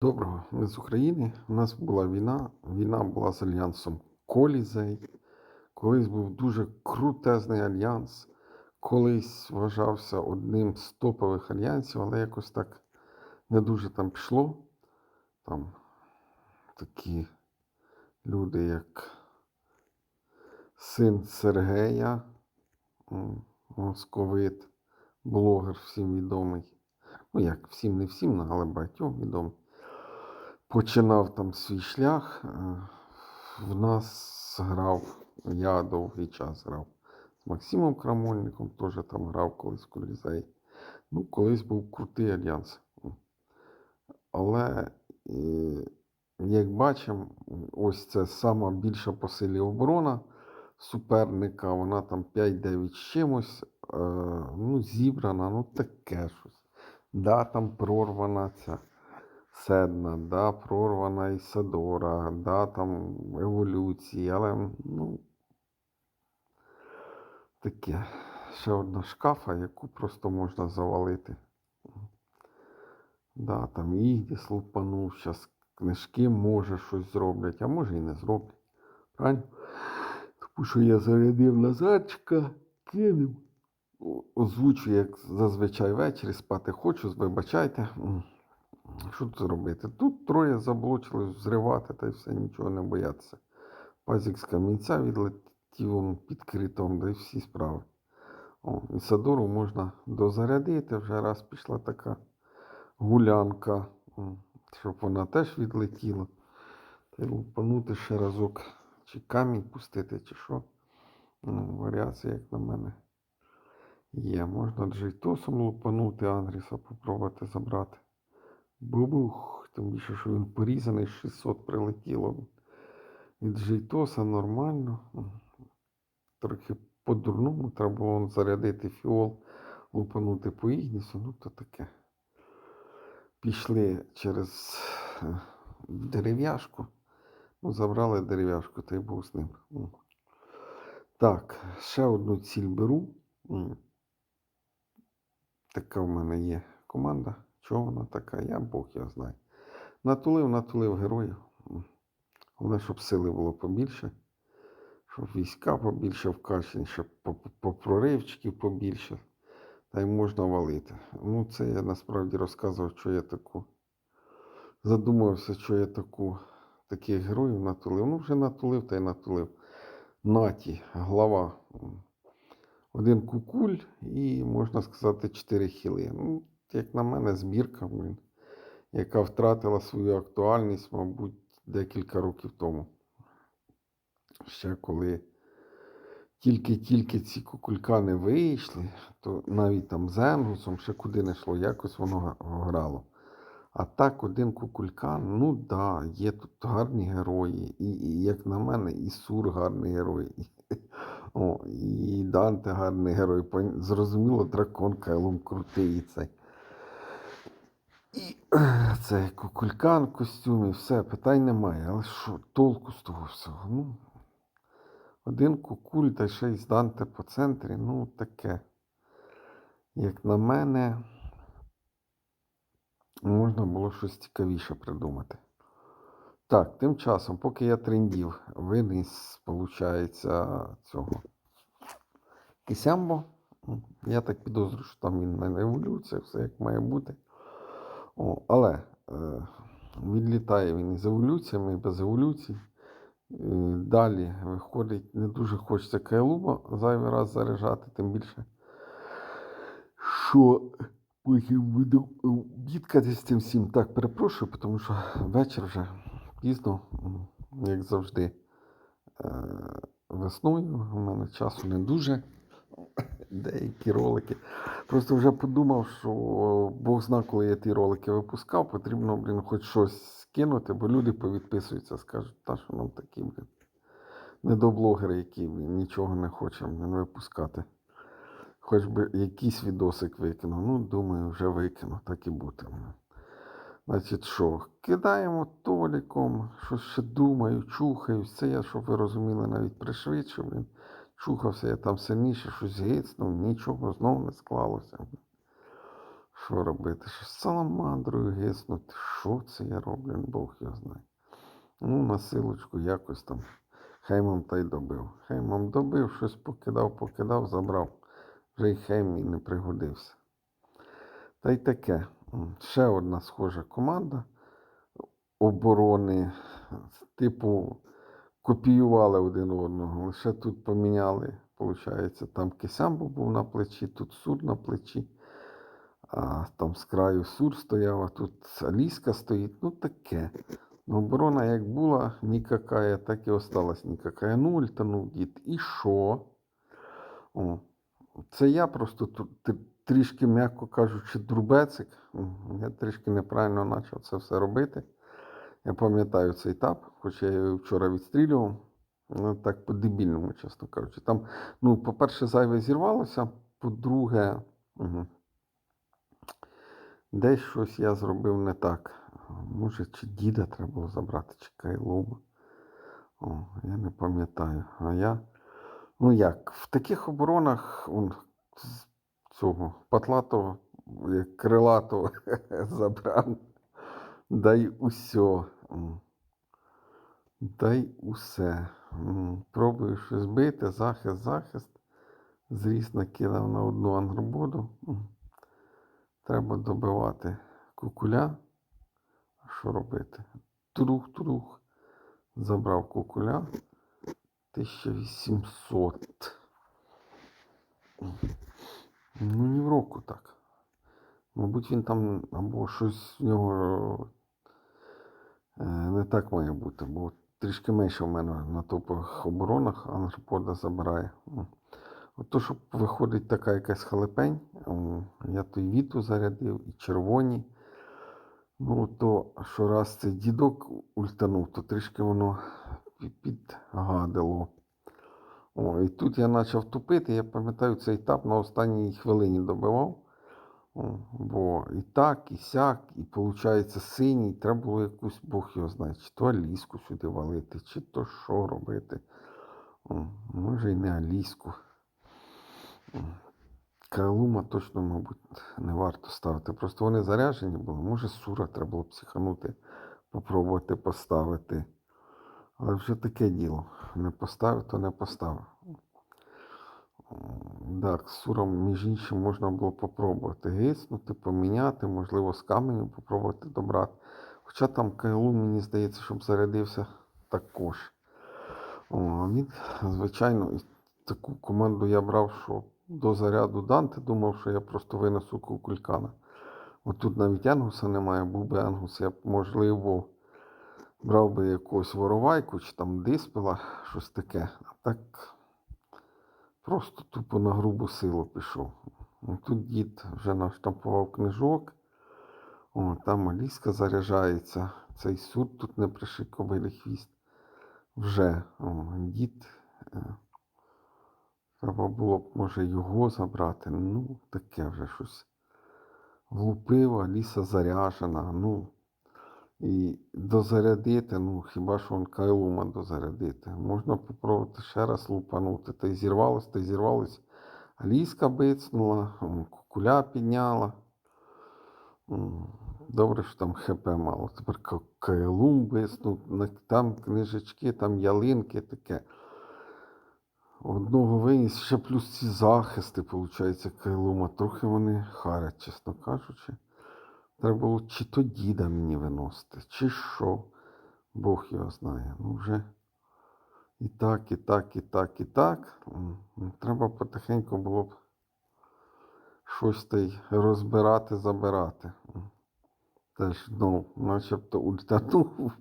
Доброго, ми з України. У нас була війна. Війна була з альянсом Колізей. Колись був дуже крутезний альянс. Колись вважався одним з топових альянсів, але якось так не дуже там пішло. Там такі люди, як син Сергея, московит, блогер всім відомий. Ну, як всім, не всім, але багатьом відомий починав там свій шлях. е, В нас грав, я довгий час грав з Максимом Крамольником, теж там грав колись в Колізей. Ну, колись був крутий альянс. Але, е, як бачимо, ось це сама більша по силі оборона суперника, вона там 5-9 з чимось, е, ну, зібрана, ну таке щось. Да, там прорвана ця. Седна, да, прорвана Ісадора, да, там еволюції, але ну, таке. Ще одна шкафа, яку просто можна завалити. Да, там Ігдіс лупанув, зараз книжки може щось зроблять, а може і не зроблять. Правильно? Тому що я зарядив назадчика, кинув. Озвучу, як зазвичай ввечері спати хочу, вибачайте. Що тут зробити? Тут троє заблочили зривати та й все, нічого не боятися. Пазік з камінця відлетів під критом, да й всі справи. О, і Садору можна дозарядити, вже раз пішла така гулянка, щоб вона теж відлетіла. Та й лупанути ще разок, чи камінь пустити, чи що. Ну, варіація, як на мене, є. Можна джейтосом лупанути Андріса, попробувати забрати. Бубух, тим більше, що він порізаний, 600 прилетіло. Від Джейтоса нормально. Трохи по-дурному треба було зарядити фіол, лупанути по Ігнісу, ну то таке. Пішли через е, дерев'яшку. Ну, забрали дерев'яшку, та й був з ним. Так, ще одну ціль беру. Така в мене є команда. Чого вона така? Я Бог я знаю. Натулив, натулив героїв. Головне, щоб сили було побільше, щоб війська побільше вкачені, щоб проривчиків побільше. Та й можна валити. Ну, це я насправді розказував, що я таку. Задумався, що я таку, таких героїв натулив. Ну, вже натулив та й натулив. Наті, глава. Один кукуль і, можна сказати, чотири хіли. Ну, як на мене, збірка, блін, яка втратила свою актуальність, мабуть, декілька років тому. Ще коли тільки-тільки ці кукулькани вийшли, то навіть там з ще куди не йшло, якось воно грало. А так, один кукулькан, ну да, є тут гарні герої. І, і як на мене, і Сур гарний герой. О, і Данте гарний герой. Зрозуміло, дракон Кайлом крутий і цей. І це кукулькан в костюмі, все, питань немає. Але що, толку з того всього? Ну, один кукуль та ще й з Данте по центрі, ну таке. Як на мене, можна було щось цікавіше придумати. Так, тим часом, поки я трендів, виніс, виходить, цього Кисямбо. Я так підозрюю, що там він на еволюція, все як має бути. О, але е, відлітає він із еволюціями, і без еволюцій. Е, Далі виходить, не дуже хочеться Кайлуба зайвий раз заряджати, тим більше, що потім буду бідкатись з цим всім. Так, перепрошую, тому що вечір вже пізно, як завжди. Е, Весною у мене часу не дуже. Деякі ролики. Просто вже подумав, що Бог зна, коли я ті ролики випускав, потрібно, блін, хоч щось скинути, бо люди повідписуються, скажуть, та що нам такі, блін, недоблогери, які блін, нічого не хочемо випускати. Хоч би якийсь відосик викинув. Ну, думаю, вже викину, так і бути. Значить, що, кидаємо толіком, щось ще думаю, чухаюсь. Це я, щоб ви розуміли, навіть пришвидше, блін. Чухався я там сильніше, щось гицнув, нічого знову не склалося. Що робити? Що з саламандрою гиснути? Що це я роблю? Бог його знає. Ну, на силочку якось там. Хеймом та й добив. Хеймом добив, щось покидав, покидав, забрав. Вже й хейм не пригодився. Та й таке. Ще одна схожа команда оборони. Типу, копіювали один одного. Лише тут поміняли. Получається, там Кисямбо був на плечі, тут Сур на плечі. А там з краю Сур стояв, а тут Аліска стоїть. Ну таке. Ну, оборона як була нікакая, так і осталась нікакая. Ну, ультанув дід. І що? О, це я просто тут трішки, м'яко кажучи, друбецик. Я трішки неправильно почав це все робити. Я пам'ятаю цей етап, хоча я його вчора відстрілював. Ну, так по-дебільному, чесно кажучи. Там, ну, по-перше, зайве зірвалося, по-друге, угу. десь щось я зробив не так. Може, чи діда треба було забрати, чи Кайлома. О, я не пам'ятаю. А я. Ну як, в таких оборонах он, цього патлатого, крилатого забрав. Дай усьо. М. Дай усе. Пробую щось бити, захист, захист. Зріс накидав на одну ангрободу. Треба добивати кукуля. А Що робити? Турух-турух. Забрав кукуля. 1800. Ну, ні в року так. Мабуть, він там або щось в нього не так має бути, бо трішки менше в мене на топових оборонах Ангропода забирає. От то, що виходить така якась халепень, я той віту зарядив і червоні. Ну, то що раз цей дідок ультанув, то трішки воно підгадило. О, і тут я почав тупити. Я пам'ятаю цей етап на останній хвилині добивав. Бо і так, і сяк, і виходить синій. Треба було якусь Бог його знає, чи то аліску сюди валити, чи то що робити. Може і не аліску. Калума точно, мабуть, не варто ставити. Просто вони заряджені були. Може, сура треба було психанути, попробувати поставити. Але вже таке діло. Не поставив, то не поставив. М, Так, суром, між іншим, можна було попробувати гиснути, поміняти, можливо, з каменю попробувати добрати. Хоча там Кайлу, мені здається, щоб зарядився також. О, він, звичайно, таку команду я брав, що до заряду Данте думав, що я просто винесу кулькана. От тут навіть Енгуса немає, був би Енгус, я б, можливо, брав би якусь воровайку чи там диспела, щось таке. А так просто тупо на грубу силу пішов. Ну, Тут дід вже наштампував книжок. О, там Аліска заряджається. Цей суд тут не пришиковий хвіст. Вже о, дід. е, Треба було б, може, його забрати. Ну, таке вже щось. Влупив, Аліса заряжена. Ну, і дозарядити, ну, хіба що он Кайлума дозарядити. Можна попробувати ще раз лупанути. Та й зірвалось, та й зірвалось. Аліска бицнула, кукуля підняла. Добре, що там ХП мало. Тепер Кайлум биснув. Там книжечки, там ялинки таке. Одного виніс, ще плюс ці захисти, виходить, Кайлума. Трохи вони харять, чесно кажучи. Треба було чи то діда мені виносити, чи що. Бог його знає. Ну вже і так, і так, і так, і так. Треба потихеньку було б щось та розбирати, забирати. Теж, ну, начебто ультанув.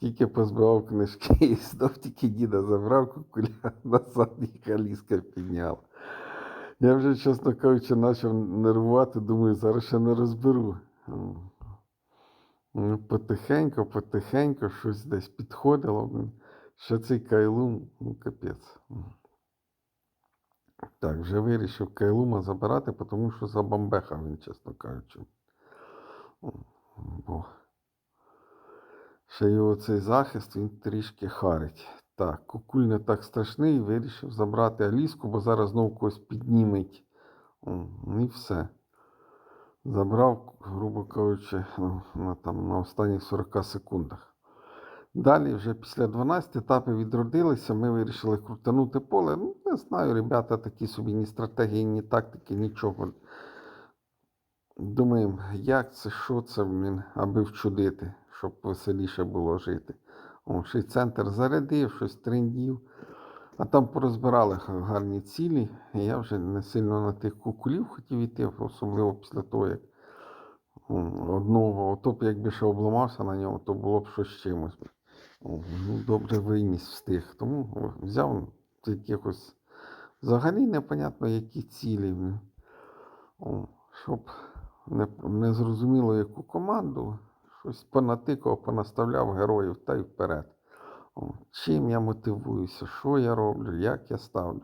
Тільки позбивав книжки і знов тільки діда забрав кукуля назад і каліска підняв. Я вже, чесно кажучи, почав нервувати, думаю, зараз ще не розберу. Ну, Потихеньку, потихеньку щось десь підходило. Ще цей кайлум, ну капець. Так, вже вирішив кайлума забирати, тому що забамбехав він, чесно кажучи. Бо ще його цей захист він трішки харить. Так, кукуль не так страшний, вирішив забрати Аліску, бо зараз знову когось підніметь. Ну і все. забрав, грубо кажучи, ну, на, там, на останніх 40 секундах. Далі, вже після 12 етапів відродилися, ми вирішили крутанути поле. Ну, не знаю, ребята такі собі ні стратегії, ні тактики, нічого. Думаємо, як це, що це, аби вчудити, щоб веселіше було жити. О, ще центр зарядив, щось трендів. А там порозбирали гарні цілі. Я вже не сильно на тих кукулів хотів іти, особливо після того, як одного, ото б якби ще обламався на ньому, то було б щось з чимось. Ну, добре виніс встиг. Тому взяв якихось взагалі непонятно, які цілі. Щоб не, не зрозуміло, яку команду, щось понатикав, понаставляв героїв та й вперед. Чим я мотивуюся, що я роблю, як я ставлю.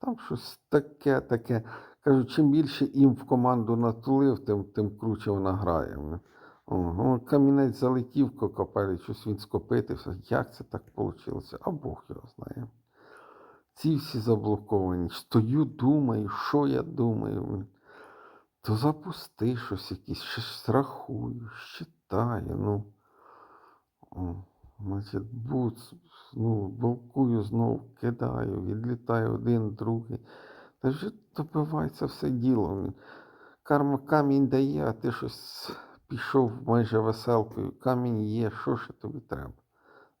Там щось таке, таке. Кажу, чим більше їм в команду натулив, тим, тим круче вона грає. Ну, камінець залетів кокопелі, щось він скопитився. Як це так вийшло? А Бог його знає. Ці всі заблоковані. Стою, думаю, що я думаю. То запусти щось якесь, щось рахую, считаю, ну. Значить, буц, ну, блокую знов, кидаю, відлітає один, другий. Та вже добивається все діло. Карма камінь дає, а ти щось пішов майже веселкою. Камінь є, що ще тобі треба?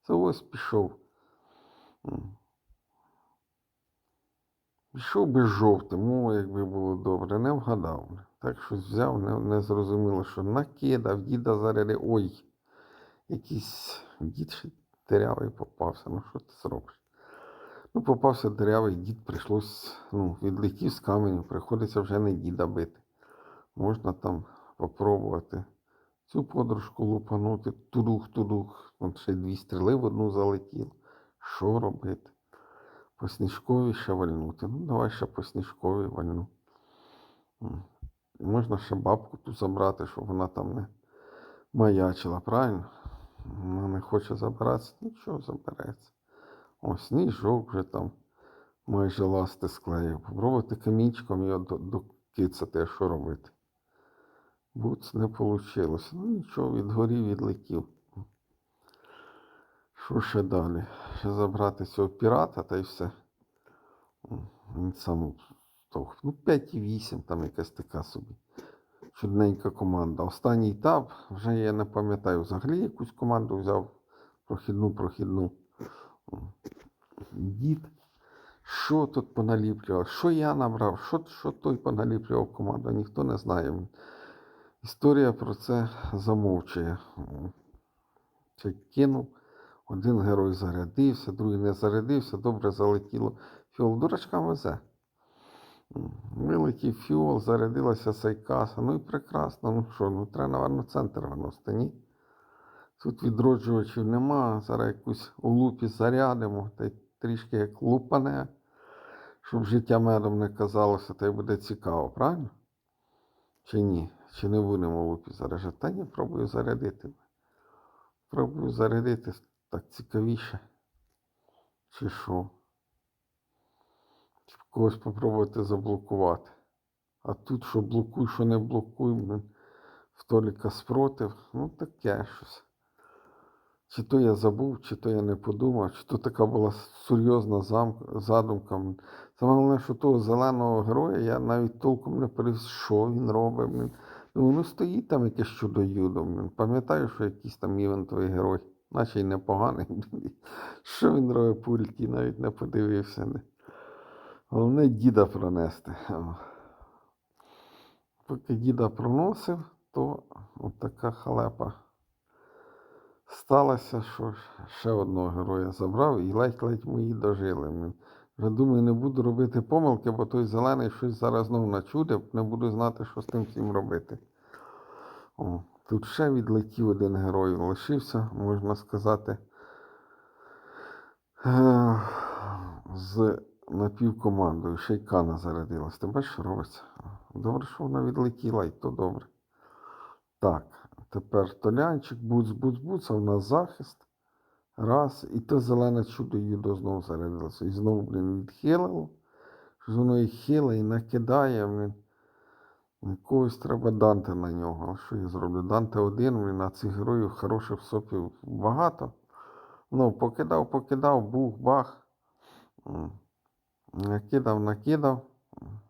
Це ось пішов. Пішов би жовтим, о, якби було добре, не вгадав. Так щось взяв, не, не зрозуміло, що накидав, діда заряди. Ой, якийсь дід ще дирявий попався. Ну що ти зробиш? Ну, попався дирявий дід, прийшлось, ну, відлетів з каменю, приходиться вже не діда бити. Можна там попробувати цю подружку лупанути, тудух-тудух. От ще дві стріли в одну залетіло. Що робити? По сніжкові ще вальнути. Ну, давай ще по сніжкові вальну. Можна ще бабку ту забрати, щоб вона там не маячила, правильно? Вона не хоче забиратися, нічого забереться. О, сніжок вже там майже ласти склеїв. Попробувати камінчиком його докицати, а що робити? Буц не вийшло. Ну нічого, відгорів, відлетів. Що ще далі? Ще забрати цього пірата та й все. Він сам товх. Ну, 5,8 там якась така собі. Чудненька команда. Останній етап, вже я не пам'ятаю, взагалі якусь команду взяв прохідну, прохідну. М. Дід. Що тут поналіплював? Що я набрав? Що, що той поналіплював команду? Ніхто не знає. Історія про це замовчує. Це кинув. Один герой зарядився, другий не зарядився, добре залетіло. Фіол дурачкам везе. Вилетів фіол, зарядилася сайкаса. Ну і прекрасно. Ну що, ну треба, напевно, центр виносити, ні? Тут відроджувачів нема. Зараз якусь у лупі зарядимо, та й трішки як лупане, щоб життя медом не казалося, та й буде цікаво, правильно? Чи ні? Чи не будемо лупі заряджати? Та ні, пробую зарядити. Пробую зарядити так цікавіше. Чи що? Чи когось попробувати заблокувати. А тут що блокуй, що не блокуй, блин. В Толіка спротив. Ну таке щось. Чи то я забув, чи то я не подумав, чи то така була серйозна зам- задумка. Саме головне, що того зеленого героя я навіть толком не перевів, що він робить. Ну, ну стоїть там якесь чудо юдо. Пам'ятаю, що якийсь там івентовий герой, наче й непоганий. Що він робить по ульті, навіть не подивився. Головне діда пронести. Поки діда проносив, то от така халепа сталося, що ще одного героя забрав і ледь-ледь мої дожили. Блін. Вже думаю, не буду робити помилки, бо той зелений щось зараз знову начудив, не буду знати, що з тим всім робити. О, тут ще відлетів один герой, лишився, можна сказати, е, з напівкомандою. Ще й Кана зарядилась. Бачиш, що робиться? Добре, що вона відлетіла, і то добре. Так, тепер толянчик, буц, буц, буц, а в нас захист. Раз, і те зелене чудо юдо знову зарядилося. І знову, блін, відхилило. Що воно і хиле, і накидає, блін. Якогось треба Данте на нього. Що я зроблю? Данте один, блін, а цих героїв хороших сопів багато. Ну, покидав, покидав, бух, бах. Накидав, накидав.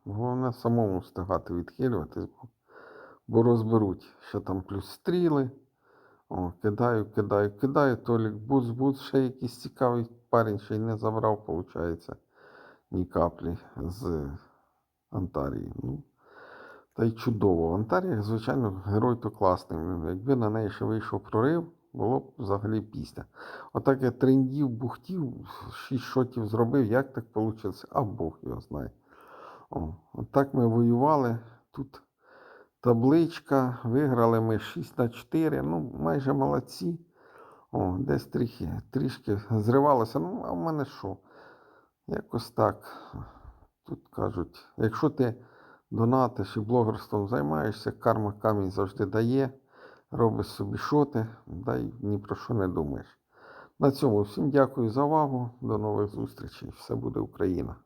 Головне самому встигати відхилюватись, бо, розберуть. Ще там плюс стріли. О, кидаю, кидаю, кидаю, Толік, буц, буц, ще якийсь цікавий парень ще й не забрав, виходить, ні каплі з Антарії. Ну, та й чудово. Антарія, звичайно, герой то класний. Ну, Якби на неї ще вийшов прорив, було б взагалі пісня. Отак я трендів, бухтів, шість шотів зробив, як так вийшло? А Бог його знає. О, отак ми воювали. Тут табличка, виграли ми 6 на 4, ну, майже молодці. О, десь трішки, трішки зривалося. Ну, а в мене що? Якось так. Тут кажуть, якщо ти донатиш і блогерством займаєшся, карма камінь завжди дає, робиш собі шоти, дай ні про що не думаєш. На цьому всім дякую за увагу. До нових зустрічей. Все буде Україна!